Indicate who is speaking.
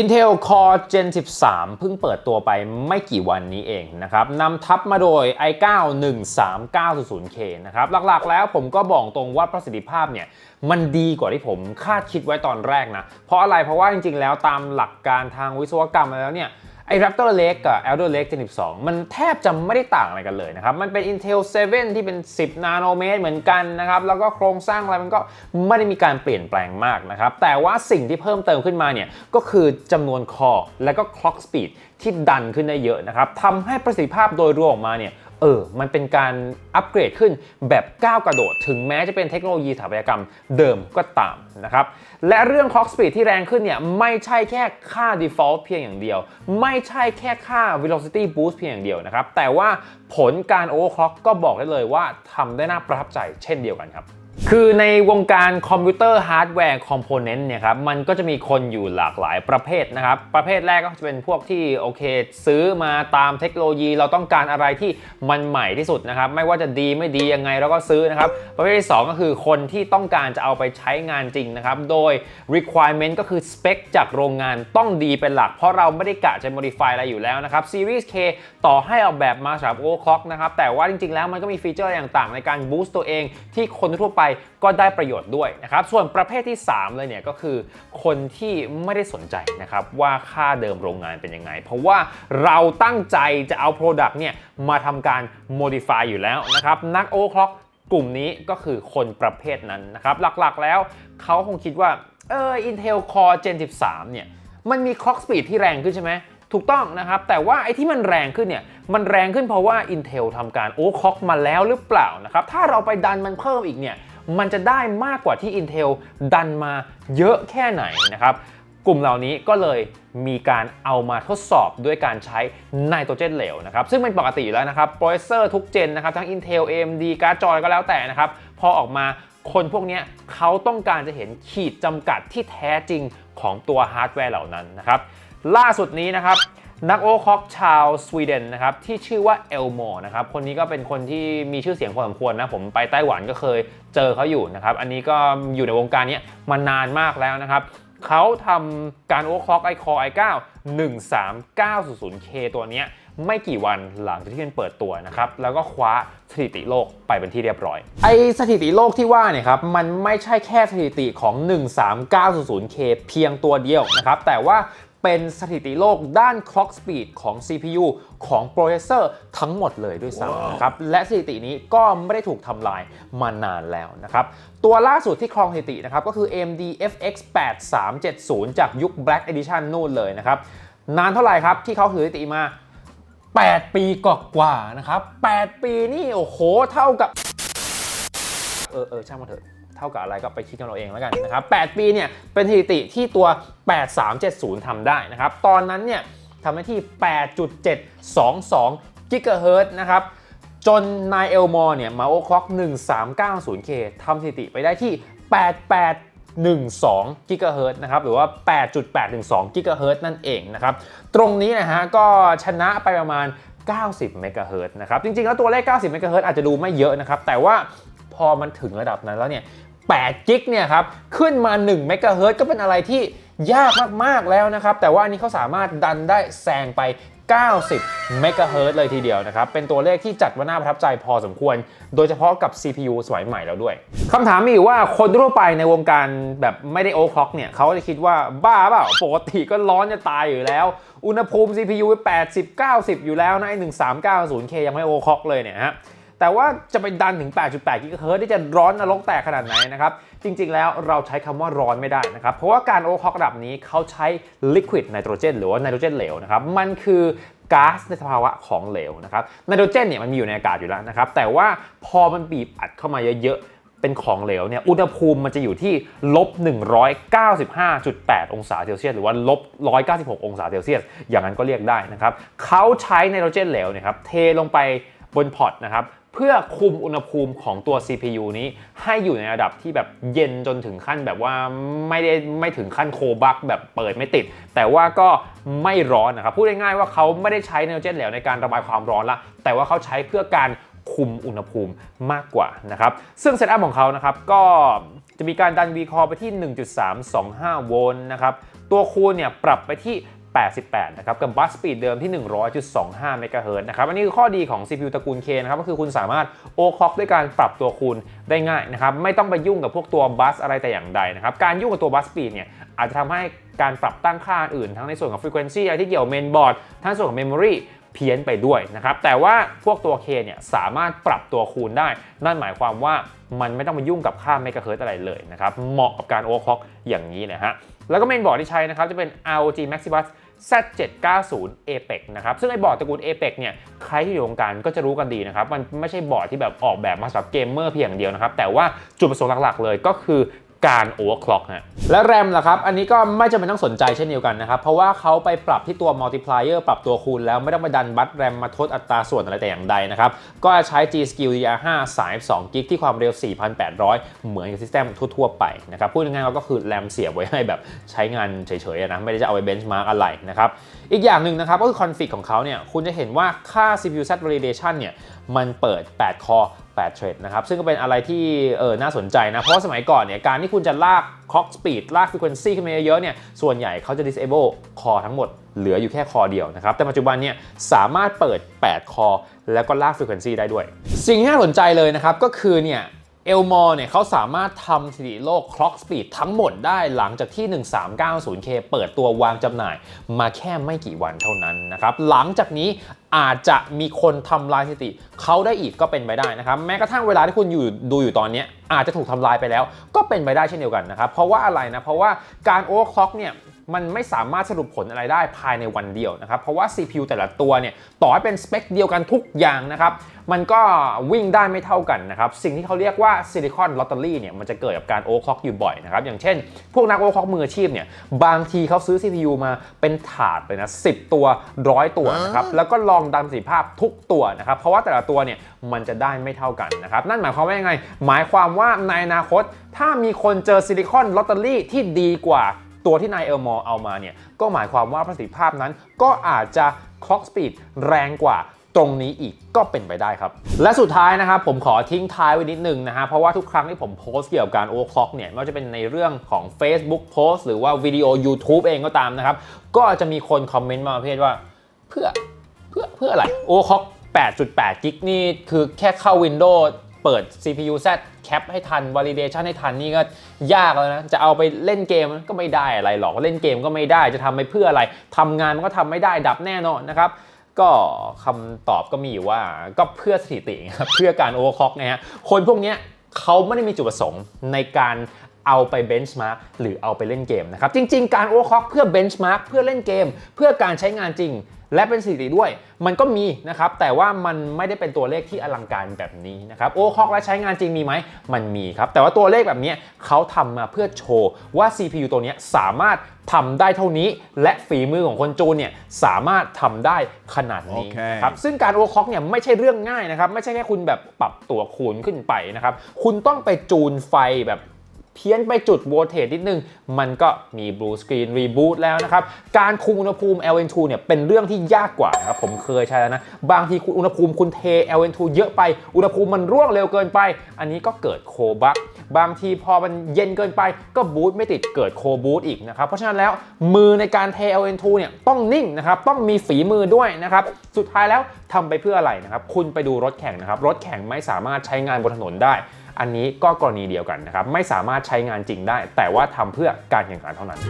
Speaker 1: Intel Core Gen 13 เพิ่งเปิดตัวไปไม่กี่วันนี้เองนะครับนำทับมาโดย i9 13900K นะครับหลักๆแล้วผมก็บอกตรงว่าประสิทธิภาพเนี่ยมันดีกว่าที่ผมคาดคิดไว้ตอนแรกนะ เพราะอะไรเพราะว่าจริงๆแล้วตามหลักการทางวิศวกรรมแล้วเนี่ย ไอ้ Raptor Lake กับ Elder Lake Gen 12 มันแทบจะไม่ได้ต่างอะไรกันเลยนะครับ มันเป็น Intel 7 ที่เป็น 10 นาโนเมตรเหมือนกันนะครับ แล้วก็โครงสร้างอะไรมันก็ไม่ได้มีการเปลี่ยนแปลงมากนะครับ แต่ว่าสิ่งที่เพิ่มเติมขึ้นมาเนี่ย ก็คือจำนวนคอและก็ clock speed ที่ดันขึ้นได้เยอะนะครับทำให้ประสิทธิภาพโดยรวมออกมาเนี่ย เออ มันเป็นการอัปเกรดขึ้นแบบก้าวกระโดด ถึงแม้จะเป็นเทคโนโลยีสถาปัตยกรรมเดิมก็ตามนะครับ และเรื่อง clock speed ที่แรงขึ้นเนี่ยไม่ใช่แค่ค่า default เพียงอย่างเดียว ไม่ใช่แค่ค่า velocity boost เพียงอย่างเดียวนะครับ แต่ว่าผลการ overclock ก็บอกได้เลยว่าทำได้น่าประทับใจเช่นเดียวกันครับ คือในวงการคอมพิวเตอร์ฮาร์ดแวร์คอมโพเนนต์เนี่ยครับมันก็จะมีคนอยู่หลากหลายประเภทนะครับ ประเภทแรกก็จะเป็นพวกที่โอเค ซื้อมาตามเทคโนโลยีเราต้องการอะไรที่มันใหม่ที่สุดนะครับ ไม่ว่าจะดีไม่ดียังไงเราก็ซื้อนะครับ ประเภทที่ 2 ก็คือคนที่ต้องการจะเอาไปใช้งานจริงนะครับ โดย requirement ก็คือ spec จากโรงงานต้องดีเป็นหลัก เพราะเราไม่ได้กะจะ modify อะไรอยู่แล้วนะครับ Series K ต่อให้ออกแบบมาสำหรับ overclock นะครับแต่ว่าจริงๆแล้วมันก็มีฟีเจอร์ต่างๆ ในการ boost ตัวเองที่คนทั่วไปก็ได้ประโยชน์ด้วยนะครับ ส่วนประเภทที่ 3 เลยเนี่ยก็คือ คนที่ไม่ได้สนใจนะครับว่าค่าเดิมโรงงานเป็นยังไง เพราะว่าเราตั้งใจจะเอา Product เนี่ยมาทำการ modify อยู่แล้วนะครับนัก overclock กลุ่มนี้ก็คือคนประเภทนั้นนะครับหลักๆแล้วเขาคงคิดว่าเออ Intel Core Gen 13 เนี่ยมันมี clock speed ที่แรงขึ้นใช่ไหมถูกต้องนะครับ แต่ว่าไอ้ที่มันแรงขึ้นเนี่ย มันแรงขึ้นเพราะว่า Intel ทำการโอ้คอกมาแล้วหรือเปล่านะครับ ถ้าเราไปดันมันเพิ่มอีกเนี่ย มันจะได้มากกว่าที่ Intel ดันมาเยอะแค่ไหนนะครับกลุ่มเหล่านี้ก็เลยมีการเอามาทดสอบด้วยการใช้ไนโตรเจนเหลวนะครับ ซึ่งเป็นปกติแล้วนะครับโปรเซอร์ทุกเจนนะครับ ทั้ง Intel AMD การ์ดจอยก็แล้วแต่นะครับ พอออกมาคนพวกนี้เขาต้องการจะเห็นขีดจำกัดที่แท้จริงของตัวฮาร์ดแวร์เหล่านั้นนะครับ ล่าสุดนี้นะครับ นักโอคอกชาวสวีเดนนะครับที่ชื่อว่าเอลโมนะครับคนนี้ก็เป็นคนที่มีชื่อเสียงพอสมควรนะผมไปไต้หวันก็เคยเจอเขาอยู่นะครับอันนี้ก็อยู่ในวงการนี้มานานมากแล้วนะครับเขาทำการโอคอกไอคอไอ9 13900K ตัวนี้ไม่กี่วันหลังจากที่มันเปิดตัวนะครับ แล้วก็คว้าสถิติโลกไปเป็นที่เรียบร้อย ไอสถิติโลกที่ว่าเนี่ยครับ มันไม่ใช่แค่สถิติของ 13900K เพียงตัวเดียวนะครับ แต่ว่า เป็นสถิติโลกด้าน clock speed ของ CPU ของโปรเซสเซอร์ทั้งหมดเลยด้วยซ้ำนะครับ และสถิตินี้ก็ไม่ได้ถูกทำลายมานานแล้วนะครับ ตัวล่าสุดที่ครองสถิตินะครับ ก็คือ AMD FX 8370 จากยุค Black Edition นู่นเลยนะครับ นานเท่าไหร่ครับ ที่เขาถือสถิติมา 8 ปีกว่าๆนะครับ 8 ปีนี่โอ้โหเท่ากับ เออเออช่างมันเถอะเท่ากับอะไรก็ไปคิดกันเราเองแล้วกันนะครับ8ปีเนี่ยเป็นสถิติที่ตัว 8370ทำได้นะครับ ตอนนั้นเนี่ยทำได้ที่ 8.722กิกะเฮิรตซ์นะครับจนนายเอลมอร์เนี่ยมาโอคล็อก 1390K ทำสถิติไปได้ที่ 8812กิกะเฮิรตนะครับหรือว่า 8.812กิกะเฮิรตนั่นเองนะครับตรงนี้นะฮะก็ชนะไปประมาณ 90เมกะเฮิรตนะครับจริงๆแล้วตัวเลข 90เมกะเฮิรตอาจจะดูไม่เยอะนะครับแต่ว่าพอมันถึงระดับนั้นแล้วเนี่ย 8กิกเนี่ยครับขึ้นมา1เมกะเฮิรตซ์ก็เป็นอะไรที่ยากมากๆแล้วนะครับ แต่ว่าอันนี้เขาสามารถดันได้แซงไป 90 เมกะเฮิรตซ์เลยทีเดียวนะครับ เป็นตัวเลขที่จัดว่าน่าประทับใจพอสมควร โดยเฉพาะกับ CPU สมัยใหม่แล้วด้วยคำถามมีอยู่ว่าคนทั่วไปในวงการแบบไม่ได้โอคล็อกเนี่ยเขาจะคิดว่าบ้าเปล่าปกติก็ร้อนจะตายอยู่แล้ว อุณหภูมิ CPU 80 90 อยู่แล้วนะไอ้ 1390K ยังไม่โอคล็อกเลยเนี่ยฮะ แต่ว่าจะไปดันถึง 8.8 กิกะเฮิรตซ์ที่จะร้อนนรกแตกขนาดไหนนะครับ จริง ๆ แล้วเราใช้คำว่าร้อนไม่ได้นะครับ เพราะว่าการโอเวอร์คอกระดับนี้เขาใช้ liquid ไนโตรเจนหรือว่าไนโตรเจนเหลวนะครับ มันคือก๊าซในสภาวะของเหลวนะครับ ไนโตรเจนเนี่ยมันมีอยู่ในอากาศอยู่แล้วนะครับ แต่ว่าพอมันบีบอัดเข้ามาเยอะๆเป็นของเหลวเนี่ยอุณหภูมิมันจะอยู่ที่ลบ 195.8 องศาเซลเซียสหรือว่าลบ 196 องศาเซลเซียส อย่างนั้นก็เรียกได้นะครับเขาใช้ไนโตรเจนเหลวเนี่ยครับเทลงไปบนพอตนะครับ เพื่อคุมอุณหภูมิของตัว CPU นี้ให้อยู่ในระดับที่แบบเย็นจนถึงขั้นแบบว่าไม่ได้ไม่ถึงขั้นโคบักแบบเปิดไม่ติด แต่ว่าก็ไม่ร้อนนะครับ พูดง่ายๆว่าเขาไม่ได้ใช้ไนโตรเจนเหลวในการระบายความร้อนละ แต่ว่าเขาใช้เพื่อการคุมอุณหภูมิมากกว่านะครับ ซึ่งเซตอัพของเขานะครับก็จะมีการดัน V-Core ไปที่ 1.325 โวลต์นะครับ ตัวคูณเนี่ยปรับไปที่ 88 นะครับ กับบัสสปีดเดิมที่ 100.25 เมกะเฮิรตซ์นะครับ อันนี้คือข้อดีของ CPU ตระกูล K นะครับ ก็คือคุณสามารถโอคอกด้วยการปรับตัวคูณได้ง่ายนะครับ ไม่ต้องไปยุ่งกับพวกตัวบัสอะไรแต่อย่างใดนะครับ การยุ่งกับตัวบัสสปีดเนี่ยอาจจะทำให้การปรับตั้งค่าอื่น ทั้งในส่วนของ frequency อะไรที่เกี่ยวกับ main board ทั้งส่วนของ memory เพี้ยนไปด้วยนะครับ แต่ว่าพวกตัว K เนี่ยสามารถปรับตัวคูณได้ นั่นหมายความว่ามันไม่ต้องมายุ่งกับค่าเมกะเฮิร์ตอะไรเลยนะครับ เหมาะกับการโอเวอร์คล็อกอย่างนี้นะฮะ แล้วก็เมนบอร์ดที่ใช้นะครับจะเป็น ROG Maximus Z790 Apex นะครับซึ่งไอ้บอร์ดตระกูล Apex เนี่ยใครที่อยู่วงการก็จะรู้กันดีนะครับ มันไม่ใช่บอร์ดที่แบบออกแบบมาสำหรับเกมเมอร์เพียงอย่างเดียวนะครับ แต่ว่าจุดประสงค์หลักๆเลยก็คือ การโอเวอร์คล็อกฮะและแรมล่ะครับ อันนี้ก็ไม่จำเป็นต้องสนใจเช่นเดียวกันนะครับ เพราะว่าเขาไปปรับที่ตัว multiplier ปรับตัวคูณแล้วไม่ต้องมาดันบัตรแรมมาทดอัตราส่วนอะไรแต่อย่างใดนะครับ ก็ใช้ G Skill DR5 32 g b ที่ความเร็ว 4,800 เหมือนกับซิสเต็มทั่ว ๆ ไปนะครับ พูดง่ายๆก็คือแรมเสียบไว้ให้แบบใช้งานเฉยๆนะ ไม่ได้จะเอาไปเบนช์มาร์กอะไรนะครับ อีกอย่างหนึ่งนะครับก็คือคอนฟิกของเขาเนี่ยคุณจะเห็นว่าค่า CPU set validation เนี่ยมันเปิด 8 คอ 8 เทรดนะครับ ซึ่งก็เป็นอะไรที่เออน่าสนใจนะ เพราะสมัยก่อนเนี่ย การที่คุณจะลากคล็อกสปีดลากฟรีเควนซีขึ้นมาเยอะๆเนี่ย ส่วนใหญ่เขาจะ disable คอทั้งหมด เหลืออยู่แค่คอเดียวนะครับ แต่ปัจจุบันเนี่ยสามารถเปิด 8 คอ แล้วก็ลากฟรีเควนซีได้ด้วย สิ่งที่น่าสนใจเลยนะครับก็คือเนี่ย เอลมอร์เนี่ยเขาสามารถทำสถิติโลกคล็อกสปีดทั้งหมดได้หลังจากที่ 1390K เปิดตัววางจำหน่ายมาแค่ไม่กี่วันเท่านั้นนะครับ หลังจากนี้อาจจะมีคนทำลายสถิติเขาได้อีกก็เป็นไปได้นะครับ แม้กระทั่งเวลาที่คุณอยู่ดูอยู่ตอนนี้ อาจจะถูกทำลายไปแล้ว ก็เป็นไปได้เช่นเดียวกันนะครับเพราะว่าอะไรนะเพราะว่าการโอเวอร์คล็อกเนี่ยมันไม่สามารถสรุปผลอะไรได้ภายในวันเดียวนะครับ เพราะว่า CPU แต่ละตัวเนี่ยต่อให้เป็นสเปคเดียวกันทุกอย่างนะครับ มันก็วิ่งได้ไม่เท่ากันนะครับ สิ่งที่เขาเรียกว่าซิลิคอนลอตเตอรี่เนี่ยมันจะเกิดกับการโอเวอร์คล็อกอยู่บ่อยนะครับ อย่างเช่น พวกนักโอเวอร์คล็อกมืออาชีพเนี่ยบางทีเขาซื้อ CPU มาเป็นถาดเลยนะ10ตัวร้อยตัวนะครับแล้วก็ลองดันประสิทธิภาพทุกตัวนะครับเพราะว่าแต่ละตัวเนี่ยมันจะได้ไม่เท่ากันนะครับนั่นหมายความว่ายังไง หมายความว่า่าในอนาคต ถ้ามีคนเจอซิลิคอนลอตเตอรี่ที่ดีกว่าตัวที่นายเอลมอร์เอามาเนี่ย ก็หมายความว่าประสิทธิภาพนั้นก็อาจจะคล็อกสปีดแรงกว่าตรงนี้อีกก็เป็นไปได้ครับ และสุดท้ายนะครับผมขอทิ้งท้ายไว้นิดนึงนะฮะ เพราะว่าทุกครั้งที่ผมโพสต์เกี่ยวกับการโอคล็อกเนี่ยไม่ว่าจะเป็นในเรื่องของ Facebook โพสต์หรือว่าวิดีโอ YouTube เองก็ตามนะครับ ก็จะมีคนคอมเมนต์มาประเภทว่า เพื่อเพื่อเพื่ออะไรโอคล็อก8.8 กิกนี่คือแค่เข้า Windows เปิด CPU Z แคปให้ทัน validation ให้ทันนี่ก็ยากแล้วนะ จะเอาไปเล่นเกมก็ไม่ได้อะไรหรอก เล่นเกมก็ไม่ได้ จะทำไปเพื่ออะไร ทำงานมันก็ทำไม่ได้ดับแน่นอนนะครับก็คำตอบก็มีอยู่ว่าก็เพื่อสถิติครับเพื่อการโอเวอร์คล็อกนะฮะคนพวกนี้เขาไม่ได้มีจุดประสงค์ในการเอาไปเบนช์มาร์กหรือเอาไปเล่นเกมนะครับ จริง ๆ การโอเวอร์คล็อกเพื่อเบนช์มาร์กเพื่อเล่นเกม เพื่อการใช้งานจริง และเป็นสถิติด้วย มันก็มีนะครับ แต่ว่ามันไม่ได้เป็นตัวเลขที่อลังการแบบนี้นะครับ โอคอกและใช้งานจริงมีไหม มันมีครับ แต่ว่าตัวเลขแบบนี้เขาทำมาเพื่อโชว์ว่า CPU ตัวเนี้ยสามารถทำได้เท่านี้ และฝีมือของคนจูนเนี่ยสามารถทำได้ขนาดนี้
Speaker 2: โอเค
Speaker 1: ครับซึ่งการโอคอกเนี่ยไม่ใช่เรื่องง่ายนะครับ ไม่ใช่แค่คุณแบบปรับตัวคูณขึ้นไปนะครับ คุณต้องไปจูนไฟแบบ เพี้ยนไปจุดโวลเทจนิดนึง มันก็มีบลูสกรีนรีบูตแล้วนะครับ การคุมอุณหภูมิ LN2 เนี่ยเป็นเรื่องที่ยากกว่านะครับ ผมเคยใช้แล้วนะ บางทีคุณอุณหภูมิคุณเท LN2 เยอะไป อุณหภูมิมันร่วงเร็วเกินไป อันนี้ก็เกิดโคบักบางทีพอมันเย็นเกินไปก็บูตไม่ติดเกิดโคบูตอีกนะครับ เพราะฉะนั้นแล้วมือในการเท LN2 เนี่ยต้องนิ่งนะครับ ต้องมีฝีมือด้วยนะครับ สุดท้ายแล้วทำไปเพื่ออะไรนะครับ คุณไปดูรถแข่งนะครับ รถแข่งไม่สามารถใช้งานบนถนนได้ อันนี้ก็กรณีเดียวกันนะครับไม่สามารถใช้งานจริงได้ แต่ว่าทำเพื่อการแข่งขันเท่านั้น